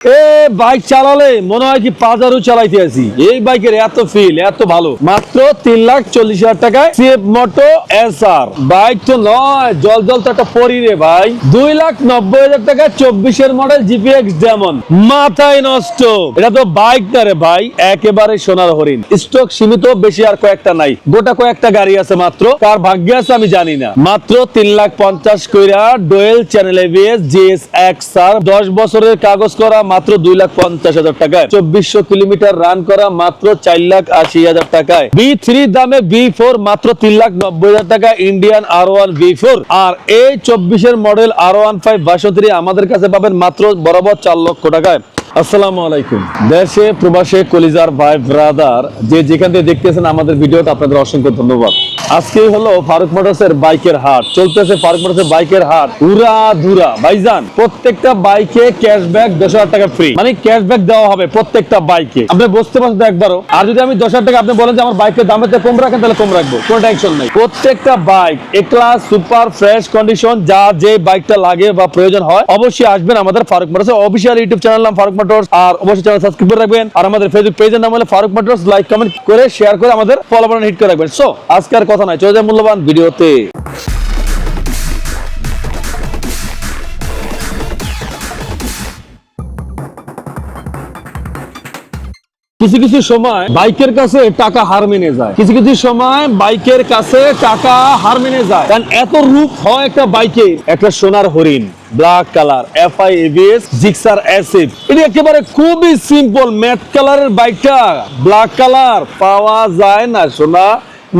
এ bike চালালে মনে হয় কি পাজারও চালাইতে আছি। এই বাইকের এত ফিল এত ভালো। মাত্র তিন লাখ চল্লিশ হাজার টাকায় CF moto S R bike তো নয়, জল জল তো একটা পরি রে ভাই। দুই লাখ নব্বই হাজার টাকায় চব্বিশের মডেল জিপিএক্স যেমন মাথায় নষ্ট। এটা তো বাইক না রে ভাই, একেবারে সোনার হরিণ। স্টক সীমিত, বেশি আর কয়েকটা নাই। গোটা কয়েকটা গাড়ি আছে মাত্র। কার ভাগ্যে আছে আমি জানি না। মাত্র তিন লাখ পঞ্চাশ কইরা dual channel ABS GS X আর দশ বছরের কাগজ করা মাত্র দুই লাখ পঞ্চাশ হাজার টাকায়। চব্বিশশো কিলোমিটার রান করা মাত্র চার লাখ আশি হাজার টাকায়। বি থ্রি দামে বি ফোর মাত্র তিন লাখ নব্বই হাজার টাকা Indian R one V four আর এই চব্বিশের মডেল আর ওয়ান ফাইভ বাষট্টি আমাদের কাছে পাবেন মাত্র বরাবর চার লক্ষ টাকায়। আসসালামু আলাইকুম। দেশে, প্রবাসে কলিজার ভাই ব্রাদার যে যেখান থেকে দেখতেছেন আমাদের আপনাদের অসংখ্য ধন্যবাদ। আজকে হলো ফারুক মোটরসের বাইকের হাট। চলতেছে ফারুক মোটরসের বাইকের হাট। উড়া ধুরা ভাইজান, প্রত্যেকটা বাইকে ক্যাশব্যাক দশ হাজার টাকা ফ্রি মানে ক্যাশব্যাক দেওয়া হবে প্রত্যেকটা বাইকে। আপনি বুঝতে পারছেন একবারও? আর যদি আমি দশ হাজার টাকা আপনি বলেন যে আমার বাইকের কম রাখেন, তাহলে কম রাখব। কোনো টেনশন নেই। প্রত্যেকটা bike A class super fresh condition যা যে বাইকটা লাগে বা প্রয়োজন হয়, অবশ্যই আসবেন আমাদের Faruk Motors official YouTube channel নাম ফারুক মোটরস আর অবশ্যই চ্যানেল সাবস্ক্রাইব করে রাখবেন। আর আমাদের ফেসবুক পেজের নাম হলো ফারুক মোটরস লাইক কমেন্ট করে শেয়ার করে আমাদের ফলো বাটন হিট করে রাখবেন। সো আজকে আর কথা নাই। চলে যায় মূল্যবান ভিডিওতে। কিছু কিছু সময় বাইকের কাছে টাকা হার মেনে যায়। কিছু কিছু সময় বাইকের কাছে টাকা হার মেনে যায়। কারণ এত রূপ হয় একটা বাইকে। একটা সোনার হরিণ black colour F I ABS Gixxer acid এটা একেবারে খুবই সিম্পল ম্যাট কালারের বাইকটা। ব্ল্যাক কালার পাওয়া যায় না, সোনা।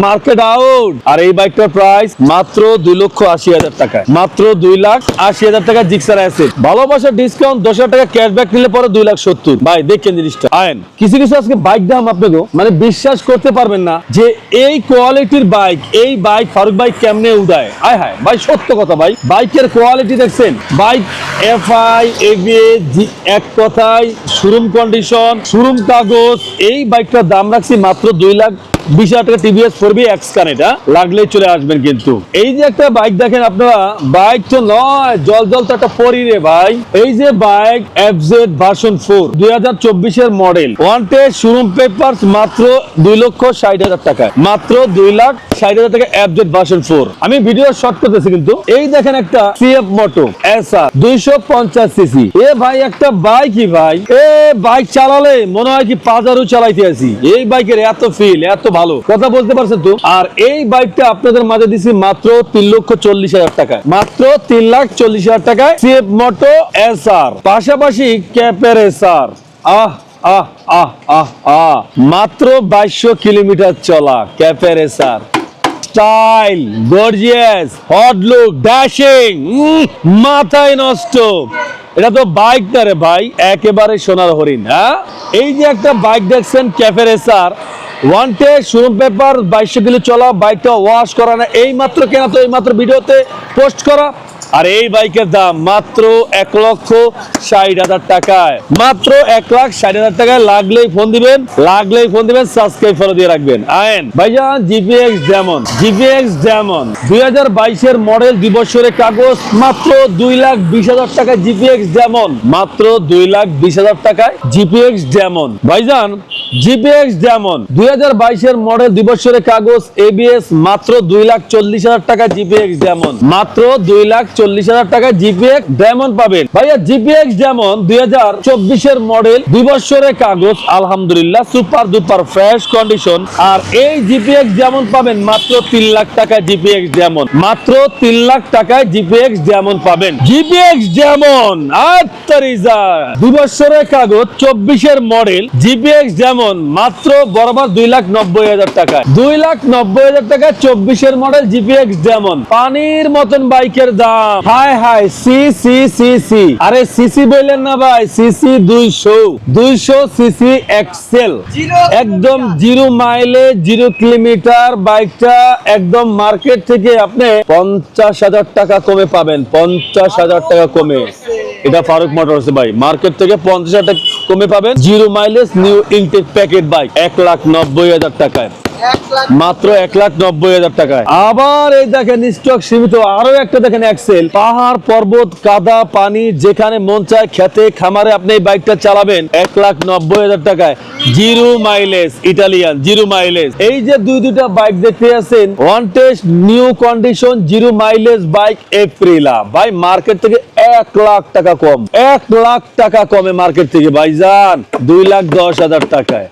Market out. আর এই বাইকটার প্রাইস মাত্র দুই লক্ষ আশি হাজার টাকা মাত্র দুই লাখ আশি হাজার টাকা জিক্সার অ্যাসিড ভালোবাসার ডিসকাউন্ট দশ হাজার টাকা ক্যাশব্যাক নিলে পরে দুই লাখ সত্তর। ভাই, দেখেন জিনিসটা। আয়েন, কিছু কিছু আজকে বাইক দাম আপনাকে মানে বিশ্বাস করতে পারবেন না যে এই কোয়ালিটির বাইক এই বাইক ফারুক বাইক কেমনে উদায় আয় হায়, ভাই, সত্য কথা ভাই। বাইকের কোয়ালিটি দেখছেন? বাইক এফ আই এক কথায় শোরুম কন্ডিশন শোরুম কাগজ, এই বাইকটার দাম রাখছি মাত্র দুই লাখ বিশ টাকা টিভিএস ফোর বি এক্স কানেটা লাগলেই চলে আসবেন কিন্তু। এই যে একটা বাইক দেখেন আপনারা বাইক তো নয়, জল জল তো একটা পরি রে ভাই। এই যে bike F Z version four দুই হাজার চব্বিশের model one test showroom paper মাত্র দুই লক্ষ ষাট হাজার টাকায়। মাত্র দুই লাখ ষাট হাজার টাকা এফ জেড ভার্সন ফোর আমি ভিডিও শর্ট করতেছি কিন্তু। এই দেখেন একটা সিএফ মোটো আপনাদের মাঝে দিছি মাত্র তিন লক্ষ চল্লিশ হাজার টাকায় মাত্র তিন লাখ চল্লিশ হাজার টাকায় মোটো এস আর পাশাপাশি ক্যাপের এস আর আহ আহ আহ আহ আহ। মাত্র বাইশশো কিলোমিটার চলা ক্যাপের S R style, gorgeous hot look dashing মাথায় নষ্ট। এটা তো বাইক না রে ভাই, একেবারে সোনার হরিণ হ্যাঁ? এই যে একটা বাইক দেখছেন ক্যাফে রেসার ওয়ানটে শোরুম পেপার, বাইশশো কিলো চলা, বাইকটা ওয়াশ করা না এই মাত্র কেনা তো এই মাত্র ভিডিওতে পোস্ট করা। আর এই বাইকের দাম মাত্র এক লক্ষ ষাট হাজার টাকায়। মাত্র এক লাখ ষাট হাজার টাকায় লাগলেই ফোন দিবেন, লাগলেই ফোন দিবেন সাবস্ক্রাইব ফলো দিয়ে রাখবেন। আয়েন, ভাইজান জিপিএক্স যেমন জিপিএক্স যেমন দুই বাইশের মডেল দিবসের কাগজ, মাত্র দুই লাখ বিশ হাজার টাকায় জিপিএক্স যেমন মাত্র দুই লাখ বিশ হাজার টাকায় জিপিএক্স যেমন ভাইজান জিপিএক্স যেমন দুই হাজার বাইশের মডেল দিবসের কাগজ এবিএস মাত্র দুই লাখ চল্লিশ হাজার টাকা জিপিএক্স যেমন মাত্র দুই লাখ চল্লিশ হাজার টাকা জিপিএক্স যেমন পাবেন। ভাইয়া জিপিএক্স যেমন দুই হাজার মডেল দুই বছরের কাগজ, আলহামদুলিল্লাহ সুপার দুপার ফ্রেশ কন্ডিশন আর এই জিপিএক্স যেমন পাবেন মাত্র তিন লাখ টাকা জিপিএক্স যেমন মাত্র তিন লাখ টাকায় জিপিএক্স যেমন পাবেন। জিপিএক্স যেমন দুই বছরের কাগজ, চব্বিশের মডেল জিপিএক্স যেমন মাত্র বরাবর দুই লাখ নব্বই হাজার টাকা দুই লাখ নব্বই হাজার টাকা চব্বিশের মডেল জিপিএক্স যেমন পানির মতন বাইকের দাম। High high C C C C. আরে সিসি বললেন না ভাই সিসি দুইশো। দুইশো সিসি এক্সেল একদম জিরো। মাইলে জিরো কিলোমিটার বাইকটা একদম মার্কেট থেকে আপনি পঞ্চাশ হাজার টাকা কমে পাবেন পঞ্চাশ হাজার টাকা কমে। এটা ফারুক মোটরস ভাই মার্কেট থেকে পঞ্চাশ হাজার টাকা কমে পাবেন। Zero mileage new intact packet bike. এক লাখ নব্বই হাজার টাকায়। মাত্র এক লাখ নব্বই হাজার টাকায়। আবার এই দেখেন স্টক সীমিত। আরও একটা দেখেন এক্সেল পাহাড় পর্বত কাদা পানি যেখানে মন চায় খেতে খামারে আপনি এই বাইকটা চালাবেন। এক লাখ নব্বই হাজার টাকায়। Zero mileage Italian zero mileage. এই যে দুই দুটা বাইক দেখতে আছেন one test new condition zero mileage bike Aprilia ভাই মার্কেট থেকে এক লাখ টাকা কম। এক লাখ টাকা কমে মার্কেট থেকে ভাইজান দুই লাখ দশ হাজার টাকায়।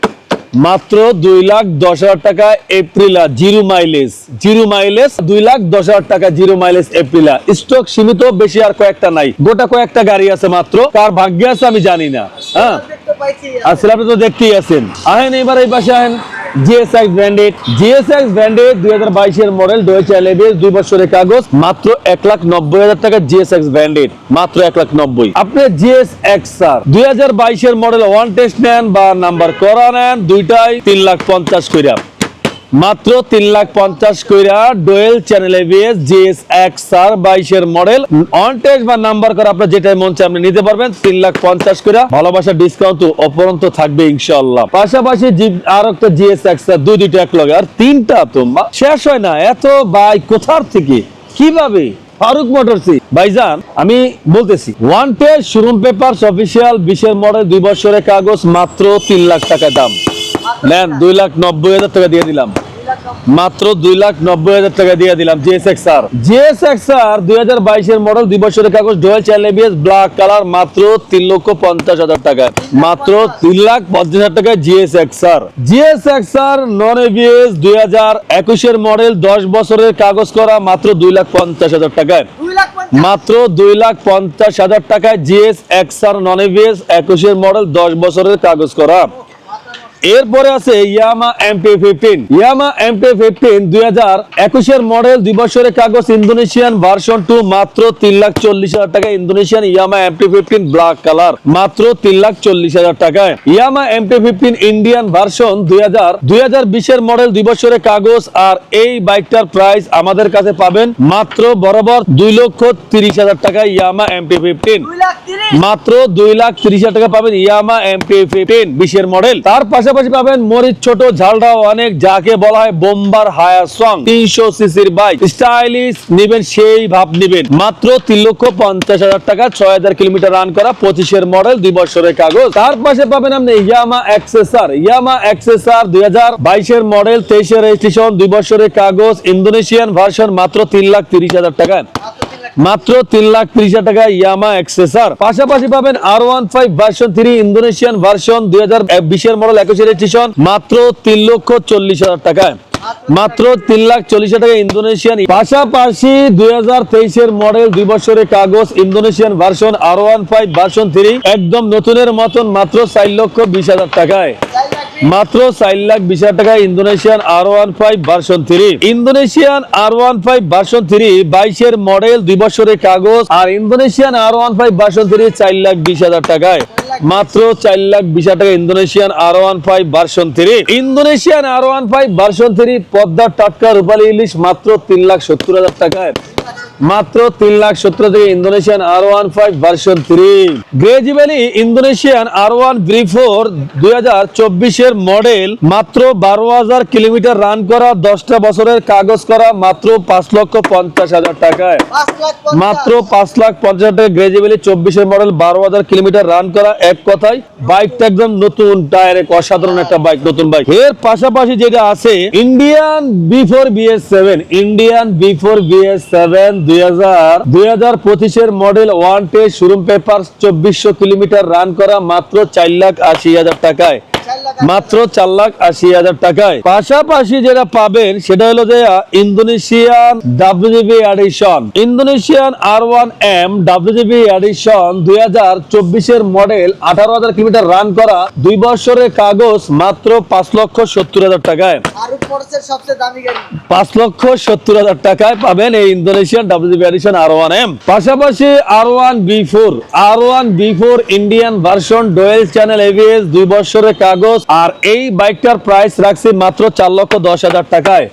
মাত্র দুই লাখ দশ হাজার টাকা Aprilia zero mileage zero mileage দুই লাখ দশ হাজার টাকা জিরো মাইলেজ এপ্রিলা স্টক সীমিত বেশি আর কয়েকটা নাই। গোটা কয়েকটা গাড়ি আছে মাত্র। কার ভাগ্যে আছে আমি জানি না। হ্যাঁ? আসলে আপনি তো দেখতেই আছেন। আহেন এবার এই পাশে আহেন। জিএসএক্স ব্র্যান্ডেড জিএসএক্স ব্র্যান্ডেড দুই হাজার বাইশের মডেল ডোয়েচ এলএবিএস দুই বছরের কাগজ, মাত্র এক লাখ নব্বই হাজার টাকা জিএসএক্স ব্র্যান্ডেড মাত্র এক লাখ নব্বই। আপনি জিএসএক্স স্যার দুই হাজার বাইশের মডেল ওয়ান টেস্ট নেন বা নাম্বার করা নেন, দুইটাই তিন লাখ পঞ্চাশ কইরা। মাত্র তিন লাখ পঞ্চাশ কইরা dual channel ABS GS X R বাইশের মডেল অন টেস্ট বা নাম্বার করা আপনার যেটাই মন চায় আপনি নিতে পারবেন। তিন লাখ পঞ্চাশ কইরা ভালোবাসা ডিসকাউন্ট অপরন্ত থাকবে ইনশাল্লাহ পাশাপাশি আর একটা জিএস এক্স আর দুই দুইটা এক লগে। আর তিনটা তো শেষ হয় না। এত বাইক কোথার থেকে? কীভাবে? ফারুক মোটরসি ভাইজান, আমি বলতেছি one test showroom paper official বিশের মডেল দুই বছরের কাগজ, মাত্র তিন লাখ টাকা দাম। নেন দুই লাখ নব্বই হাজার টাকা দিয়ে দিলাম। মাত্র দুই লাখ নব্বই হাজার টাকা দিয়ে দিলাম জিএসএক্স আর জিএসএক্স আর দুই হাজার বাইশের মডেল দুই বছরের কাগজ ডোয়েল চ্যালেবিএস ব্ল্যাক কালার মাত্র তিন লক্ষ পঞ্চাশ হাজার টাকায় মাত্র তিন লাখ পঞ্চাশ হাজার টাকায় GSX R GSX R non ABS দুই হাজার একুশের মডেল দশ বছরের কাগজ করা মাত্র দুই লাখ পঞ্চাশ হাজার টাকায়। পঞ্চাশ। মাত্র দুই লাখ পঞ্চাশ হাজার টাকায় GS X R non ABS একুশের মডেল দশ বছরের কাগজ করা। এরপরে আছে Yamaha MP fifteen. Yamaha MP fifteen দুই হাজার একুশের মডেল দুই বছরের কাগজ ইন্দোনেশিয়ান ভার্সন টু মাত্র তিন লাখ চল্লিশ হাজার টাকা Indonesian Yamaha MP fifteen black colour মাত্র তিন লাখ চল্লিশ হাজার টাকায়। Yamaha MP fifteen Indian version দুই হাজার দুই হাজার বিশের মডেল দুই বছরের কাগজ আর এই বাইকটার প্রাইস আমাদের কাছে পাবেন মাত্র বরাবর দুই লক্ষ তিরিশ হাজার টাকা ইয়ামা এমপি ফিফটিন। মাত্র দুই লাখ তিরিশ হাজার টাকা পাবেন ইয়ামা এমপি ফিফটিন বিশের মডেল তার পাশাপাশি পাবেন মরিচ ছোট, ঝালটাও অনেক, যাকে বলা হয় বোম্বার হায়ার সং তিনশো সিসির বাইক। স্টাইলিশ নিবেন, সেই ভাব নিবেন। মাত্র তিন লক্ষ পঞ্চাশ হাজার টাকা, ছয় হাজার কিলোমিটার রান করা পঁচিশের মডেল, দুই বছরের কাগজ। তার পাশে পাবেন আপনি ইয়ামা এক্সেসার ইয়ামা এক্সেসার দুই হাজার বাইশের মডেল, তেইশের রেজিস্ট্রেশন, দুই বছরের কাগজ, ইন্দোনেশিয়ান ভার্সন মাত্র তিন লাখ তিরিশ হাজার টাকা। মাত্র তিন লাখ ত্রিশ হাজার টাকা ইয়ামা এক্সেসার পাশাপাশি পাবেন R one five version three Indonesian version দুই হাজার বিশের মডেল একুশের রেজিস্ট্রেশন মাত্র তিন লক্ষ চল্লিশ হাজার টাকায়। মাত্র তিন লাখ চল্লিশ টাকা ইন্দোনেশিয়ান পাশাপাশি দুই হাজার তেইশের মডেল দুই বছরের কাগজ Indonesian version R one five version three একদম নতুনের মতন মাত্র চার লক্ষ বিশ হাজার টাকায়। মাত্র চার লাখ বিশ হাজার টাকা Indonesian R one five version three Indonesian R one five version three বাইশের মডেল দুই বছরের কাগজ, আর Indonesian R one five version three চার লাখ বিশ হাজার টাকায়। মাত্র চার লাখ বিশ টাকা Indonesian R one five version three Indonesian R one five version three পদ্মার টাটকা রূপালী ইলিশ, মাত্র তিন লাখ সত্তর হাজার টাকায়। মাত্র তিন লাখ সত্তর থেকে Indonesian R one five version three. গ্রেজি ভ্যালি ইন্দোনেশিয়ান আর ওয়ান ব্রি ফোর দুই হাজার চব্বিশের মডেল মাত্র বারো হাজার কিলোমিটার রান করা দশটা বছরের কাগজ করা মাত্র পাঁচ লক্ষ পঞ্চাশ হাজার টাকায়। মাত্র পাঁচ লাখ পঞ্চাশ হাজার টাকা গ্রেজি ভ্যালি চব্বিশের মডেল বারো হাজার কিলোমিটার রান করা এক কথায় বাইকটা একদম নতুন টায়ার এক অসাধারণ একটা বাইক নতুন বাইক এর পাশাপাশি যেটা আছে Indian V four BS seven Indian V four BS seven দুই হাজার দুই হাজার পঁচিশের model one test showroom paper চব্বিশশো কিলোমিটার রান করা মাত্র চার লাখ আশি হাজার টাকায়। মাত্র চার লাখ আশি হাজার টাকায়। পাশাপাশি যেটা পাবেন সেটা হলো যে Indonesian WGB edition Indonesian R one M WGB edition দুই হাজার চব্বিশের মডেল আঠারো হাজার কিলোমিটার রান করা দুই বছরের কাগজ মাত্র পাঁচ লক্ষ সত্তর হাজার টাকায়। পাঁচ লক্ষ সত্তর হাজার টাকায় পাবেন এই Indonesian WGB edition R one M. পাশাপাশি R one V four R one V four Indian version dual channel ABS দুই বছরের কাগজ আর এই বাইকটার প্রাইস রাখছি মাত্র চার লক্ষ দশ হাজার টাকায়।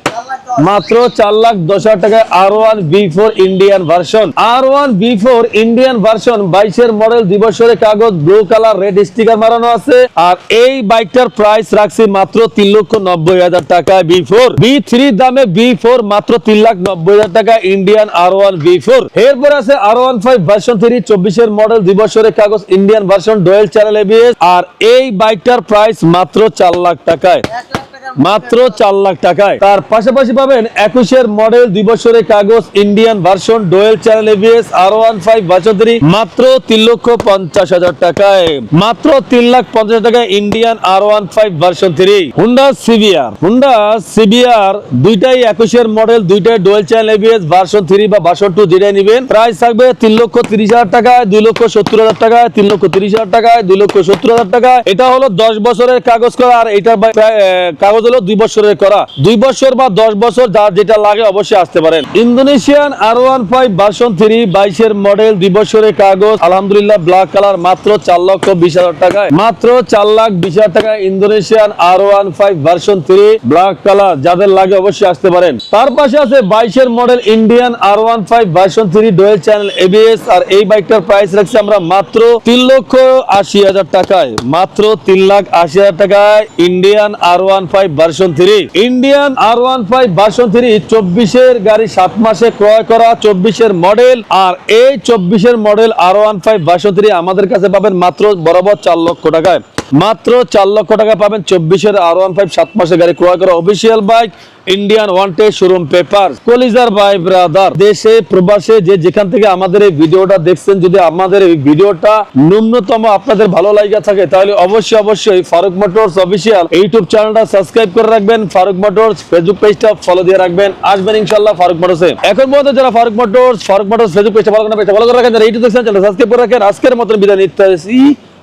মাত্র চার লাখ দশ হাজার টাকায় R one B four Indian version R one B four Indian version বাইশের মডেল দিবসের কাগজ ব্লু কালার রেড স্টিকার মারানো আছে। আর এই বাইকটার প্রাইস রাখছি মাত্র তিন লক্ষ নব্বই হাজার টাকায় বি ফোর বি থ্রি দামে বি ফোর মাত্র তিন লাখ নব্বই হাজার টাকা Indian R one V four এরপর আছে R one five version three চব্বিশের মডেল দিবসের কাগজ Indian version dual channel ABS আর এই বাইকটার প্রাইস মাত্র চার লাখ টাকায়। মাত্র চার লাখ টাকায়। তার পাশাপাশি পাবেন একুশের মডেল দুই বছরের কাগজ Indian version dual channel ABS R one five version মাত্র তিন লক্ষ পঞ্চাশ হাজার টাকায়। মাত্র তিন লাখ পঞ্চাশ টাকায় Indian R one five version three Honda CBR Honda CBR দুইটাই একুশের মডেল দুইটাই dual channel ABS version three বা ভার্সন টু যেটাই নেবেন। প্রাইস থাকবে তিন লক্ষ তিরিশ হাজার টাকায় দুই লক্ষ সত্তর হাজার টাকায় তিন লক্ষ তিরিশ হাজার টাকায় দুই লক্ষ সত্তর হাজার টাকায়। এটা হলো দশ বছরের কাগজ করা আর এটা আহ, কাগজ হলো দুই বছরের করা। দুই বছর বা দশ বছর যার যেটা লাগে অবশ্যই আসতে পারেন। Indonesian R one five version three বাইশের মডেল দুই বছরের কাগজ, আলহামদুলিল্লাহ ব্ল্যাক কালার মাত্র চার লক্ষ বিশ হাজার টাকায়। মাত্র চার লাখ বিশ হাজার টাকায় Indonesian R one five version three black colour যাদের লাগে অবশ্যই আসতে পারেন। তার পাশে আছে বাইশের model Indian R one five version three dual channel ABS আর এই বাইকটার প্রাইস রাখছি আমরা মাত্র তিন লক্ষ আশি হাজার টাকায়। মাত্র তিন লাখ আশি হাজার টাকায় Indian R one five version three Indian R one five version three চব্বিশের গাড়ি সাত মাসে ক্রয় করা, চব্বিশের মডেল আর এই চব্বিশের model R one five three আমাদের কাছে পাবেন মাত্র বরাবর চার লক্ষ টাকায়। মাত্র চার লক্ষ টাকা পাবেন চব্বিশের আর ওয়ান ফাইভ সাত মাসের গাড়ি ক্রয় করা official bike Indian wanted showroom paper কলিজার বাই ব্রাদার দেশে, প্রবাসে যে যেখান থেকে আমাদের এই ভিডিওটা দেখছেন, যদি আমাদের এই ভিডিওটা ন্যূনতম আপনাদের ভালো লাগা থাকে, তাহলে অবশ্যই অবশ্যই ফারুক মোটরস অফিসিয়াল ইউটিউব চ্যানেলটা সাবস্ক্রাইব করে রাখবেন, ফারুক মোটরস ফেসবুক পেজটা ফলো দিয়ে রাখবেন। আসবেন ইনশাল্লাহ ফারুক মোটরসে এখন পর্যন্ত যারা Faruk Motors Faruk Motors Facebook পেজটা ফলো করেন পেজটা করে রাখেন, যারা ইউটিউব দেখছেন চ্যানেল সাবস্ক্রাইব করে রাখেন। আজকের মতন বিদায় নিতে।